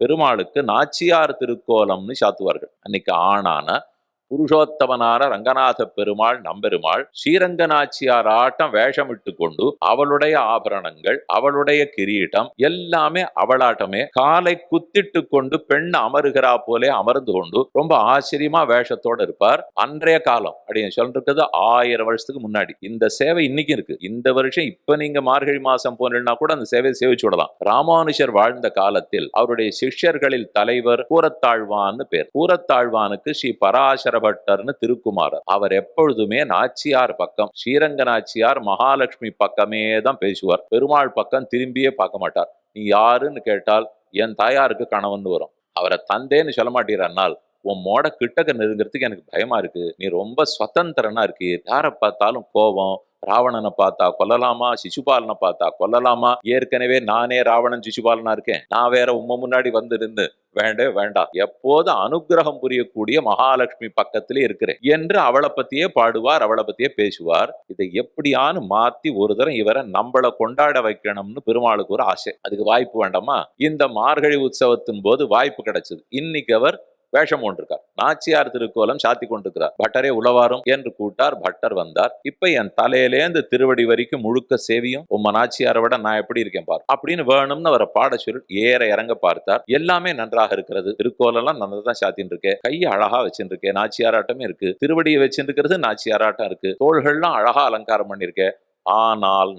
பெருமாளுக்கு நாச்சியார் திருக்கோலம்னு சாத்துவார்கள். அன்னைக்கு ஆணான புருஷோத்தமனான ரங்கநாத பெருமாள் நம்பெருமாள் ஸ்ரீரங்க நாச்சியார் ஆட்டம் வேஷமிட்டு கொண்டு அவளுடைய ஆபரணங்கள் அவளுடைய கிரீட்டம் எல்லாமே அவளாட்டமே காலை குத்திட்டு கொண்டு பெண் அமருகிறா போலே அமர்ந்து கொண்டு ரொம்ப ஆச்சரியமா வேஷத்தோட இருப்பார். அன்றைய காலம் அப்படின்னு சொல்றது ஆயிரம் வருஷத்துக்கு முன்னாடி. இந்த சேவை இன்னைக்கு இருக்கு. இந்த வருஷம் இப்ப நீங்க மார்கழி மாசம் போனா கூட அந்த சேவையை சேவிச்சு விடலாம். ராமானுஷர் வாழ்ந்த காலத்தில் அவருடைய சிஷ்யர்களில் தலைவர் கூரத்தாழ்வான்னு பேர். கூரத்தாழ்வானுக்கு ஸ்ரீ பராசர பட்டர்னு திருக்குமாரர். அவர் எப்பொழுதுமே நாச்சியார் பக்கம் ஸ்ரீரங்க நாச்சியார் மகாலட்சுமி பக்கமே தான் பேசுவார். பெருமாள் பக்கம் திரும்பியே பார்க்க மாட்டார். நீ யாருன்னு கேட்டால் என் தாயாருக்கு கணவன் வரும். அவரை தந்தேன்னு சொல்ல மாட்டீரானால் உன் மோட கிட்டக்க நெருங்கிறதுக்கு எனக்கு பயமா இருக்கு. நீ ரொம்ப சுதந்திரனா இருக்கு. யாரை பார்த்தாலும் கோபம் ராவணனை பார்த்தா கொல்லலாமா? சிசுபாலனை பார்த்தா கொல்லலாமா? ஏற்கனவே நானே ராவணன் சிசுபாலனா இருக்கேன். நான் வேற உம்ம முன்னாடி வந்து நின்று வேண்டே. வேண்டாம் எப்போதும் அனுக்கிரகம் புரியக்கூடிய மகாலட்சுமி பக்கத்திலே இருக்கிறேன் என்று அவளை பத்தியே பாடுவார் அவளை பத்தியே பேசுவார். இதை எப்படியானு மாத்தி ஒரு தரம் இவரை நம்மள கொண்டாட வைக்கணும்னு பெருமாளுக்கு ஒரு ஆசை. அதுக்கு வாய்ப்பு வேண்டாமா? இந்த மார்கழி உற்சவத்தின் போது வாய்ப்பு கிடைச்சது. இன்னைக்கு அவர் வேஷம் கொண்டிருக்கார் நாச்சியார் திருக்கோலம் சாத்தி கொண்டிருக்கிறார். பட்டரே உளவாரும் என்று கூட்டார் பட்டர் வந்தார். இப்ப என் தலையிலேந்து திருவடி வரைக்கும் முழுக்க சேவியும் உம்ம நாச்சியாரை விட நான் எப்படி இருக்கேன் பார்? அப்படின்னு வேணும்னு அவரை பாட சொல்லி ஏற இறங்க பார்த்தார். எல்லாமே நன்றாக இருக்கிறது. திருக்கோலம்லாம் நல்லா தான் சாத்தின்னு இருக்கேன் கையை அழகா வச்சுட்டு இருக்கேன் நாச்சியாராட்டமே இருக்கு. திருவடியை வச்சுட்டு இருக்கிறது நாச்சியாராட்டம் இருக்கு. தோள்கள்லாம் அழகா அலங்காரம் பண்ணியிருக்கேன் ஆனால்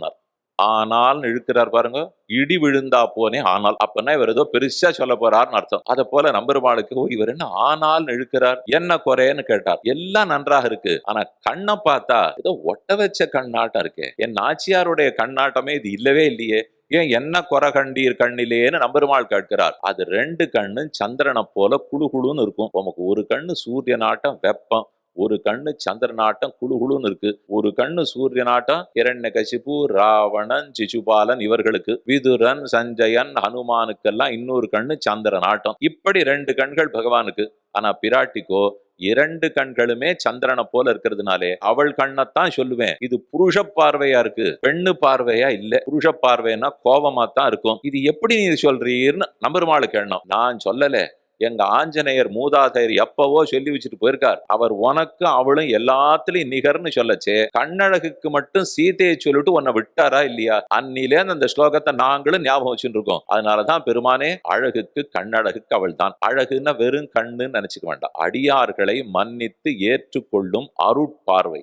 ஆனால் இழுக்கிறார் பாருங்க. இடி விழுந்தா போனே ஆனால். அப்பன்னா இவர் ஏதோ பெருசா சொல்ல போறாருன்னு அர்த்தம். அதை போல நம்பருமாளுக்கு இவர் என்ன ஆனால் இழுக்கிறார் என்ன குறையன்னு கேட்டார். எல்லாம் நன்றாக இருக்கு. ஆனா கண்ணை பார்த்தா ஏதோ ஒட்ட வச்ச கண்ணாட்டம் இருக்கு. என் நாச்சியாருடைய கண்ணாட்டமே இது இல்லவே இல்லையே. ஏன் என்ன குறை கண்டீர் கண்ணிலேன்னு நம்பெருமாள் கேட்கிறார். அது ரெண்டு கண்ணு சந்திரனை போல குழு குழுன்னு இருக்கும். உமக்கு ஒரு கண்ணு சூரியனாட்டம் வெப்பம் ஒரு கண்ணு சந்திரனாட்டம் குழு குழுன்னு இருக்கு. ஒரு கண்ணு சூரியனாட்டம் இரண்ய கசிப்பு ராவணன் சிசுபாலன் இவர்களுக்கு. விதுரன் சஞ்சயன் ஹனுமானுக்கெல்லாம் இன்னொரு கண்ணு சந்திரனாட்டம். இப்படி ரெண்டு கண்கள் பகவானுக்கு. ஆனா பிராட்டிக்கோ இரண்டு கண்களுமே சந்திரனை போல இருக்கிறதுனாலே அவள் கண்ணைத்தான் சொல்லுவேன். இது புருஷ பார்வையா இருக்கு பெண்ணு பார்வையா இல்ல. புருஷ பார்வைன்னா கோபமா தான் இருக்கும். இது எப்படி நீ சொல்றீர்னு நம்பருமாளுக்கு எண்ணம். நான் சொல்லல. எங்க ஆஞ்சநேயர் மூதாதையர் எப்பவோ சொல்லி வச்சுட்டு போயிருக்கார். அவர் உனக்கு அவளும் எல்லாத்துலயும் நிகர்னு சொல்லச்சே. கண்ணழகுக்கு மட்டும் சீதையை சொல்லிட்டு உன்னை விட்டாரா இல்லையா? அன்னிலேருந்து அந்த ஸ்லோகத்தை நாங்களும் ஞாபகம் வச்சுட்டு இருக்கோம் அதனாலதான் பெருமானே அழகுக்கு கண்ணழகுக்கு அவள் தான் அழகுன்னா வெறும் கண்ணுன்னு நினைச்சுக்க வேண்டாம். அடியார்களை மன்னித்து ஏற்றுக்கொள்ளும் அருட்பார்வை.